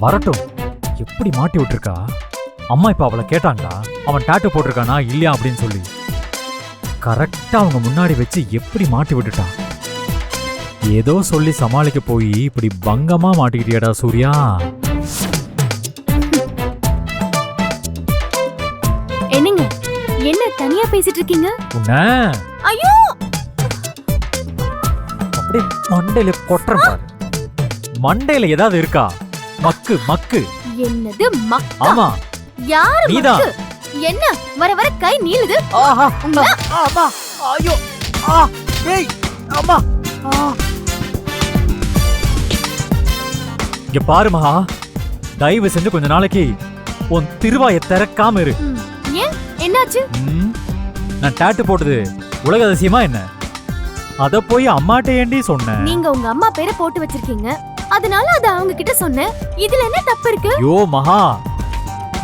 வரட்டும். எப்படி மாட்டி விட்டுருக்கா? அம்மா இப்ப அவளை கேட்டாங்களா? அவன் டாட்டு போட்டிருக்கானா இல்லையா அப்படின்னு சொல்லி. கரெக்டா அவங்க முன்னாடி வச்சு எப்படி மாட்டி விட்டுட்டான் ஏதோ சொல்லி சமாளிக்க போய் இப்படி பங்கமா மாட்டிக்கிட்டியடா சூர்யா. என்னங்க? என்ன தனியா பேசிட்டு இருக்கீங்க உன்ன? ஐயோ! அப்படியே மண்டையில கொட்டுறேன் பாரு மண்டையில ஏதாவது இருக்கா? மக்கு மக்கு. என்னது மக்கா? ஆமா. யாரு நீதான். மக்கு? என்ன? வர வர கை நீளுது. ஆஹா ஆமா. ஐயோ. ஆ ஏய் அம்மா. ஆ. இங்க பாரு மகா. தயவு செஞ்சு கொஞ்ச நாளைக்கு உன் திருவாய திறக்காம இரு. ஏன்? என்னாச்சு? நான் டாட்டு போட்டது உலக அதிசயமா என்ன? அத போய் அம்மாட்ட ஏண்டி சொன்னேன் நீங்க உங்க அம்மா பேரை போட்டு வச்சிருக்கீங்க. அதனால அத அவங்க கிட்ட சொன்னேன். இதுல என்ன தப்பு இருக்கு யோ மகா.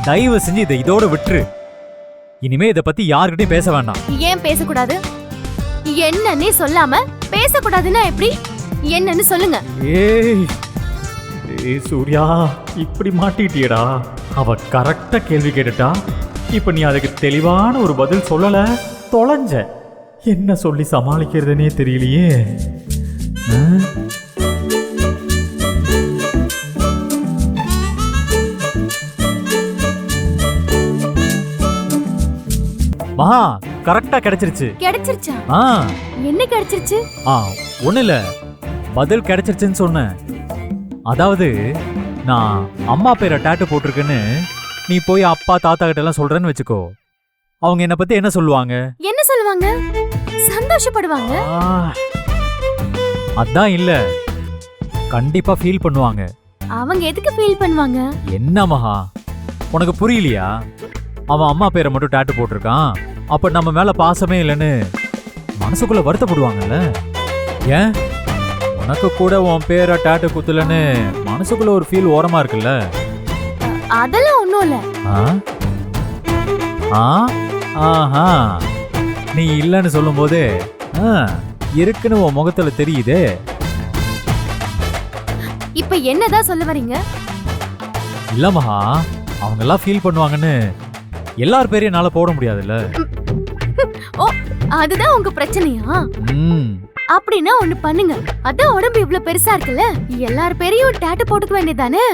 தயவு செஞ்சு இதை இதோட விட்டுரு. இனிமே இத பத்தி யார்கிட்டயும் பேச வேண்டாம். ஏன் பேசக்கூடாது? என்னன்னே சொல்லாம பேசக்கூடாதுன்னா எப்படி? என்னன்னு சொல்லுங்க. ஏய் ஏய் சூர்யா இப்படி மாட்டிட்டியடா அவ கரெக்டா கேள்வி கேட்டுட்டா. இப்ப நீ அதுக்கு தெளிவான ஒரு பதில் சொல்லல தொலைஞ்ச. என்ன சொல்லி சமாளிக்கிறதுனே தெரியலையே. ஆ? மகா கரெக்டா கிடைச்சிருச்சு. கிடைச்சிருச்சா? ஆ. என்ன கிடைச்சிருச்சு? ஆ ஒண்ணு இல்ல. பதில் கிடைச்சிருச்சுன்னு சொன்னேன். அதாவது நான் அம்மா பேரை டாட்டு போட்டிருக்கேன்னு நீ போய் அப்பா தாத்தா கிட்ட எல்லாம் சொல்றேன்னு வச்சுக்கோ. அவங்க என்ன பத்தி என்ன சொல்லுவாங்க? என்ன சொல்லுவாங்க? சந்தோஷப்படுவாங்க? ஆ, அதான் இல்ல. கண்டிப்பா ஃபீல் பண்ணுவாங்க. அவங்க எதுக்கு ஃபீல் பண்ணுவாங்க? என்ன மகா? உனக்கு புரியலையா? அவன் அம்மா பேரை மட்டும் டாட்டு போட்டிருக்கான். அப்ப நம்ம மேல பாசமே இல்லைன்னு மனசுக்குள்ள வருத்தப்படுவாங்கல்ல? ஏன்? உனக்கு கூட உன் பேரை டாட்டு குத்துலன்னு மனசுக்குள்ள ஒரு ஃபீல் ஓரமா இருக்குல்ல? அதெல்லாம் ஒண்ணும் இல்ல. ஆ? ஆஹா. நீ இல்லைன்னு சொல்லும்போது ஆ, இருக்குன்னு உன் முகத்துல தெரியுதே. இப்ப என்னதான் சொல்ல வரீங்க? இல்ல மகா அவங்க எல்லாம் ஃபீல் பண்ணுவாங்கன்னு எல்லார் பேரையும் என்னால போட முடியாதுல்ல. ஓ அதுதான் உங்க பிரச்சனையா? ம். அப்படின்னா ஒண்ணு பண்ணுங்க. அதான் உடம்பு இவ்ளோ பெருசா இருக்குல்ல? எல்லார் பேரையும் டாட்டு போட்டுக்க வேண்டியதானே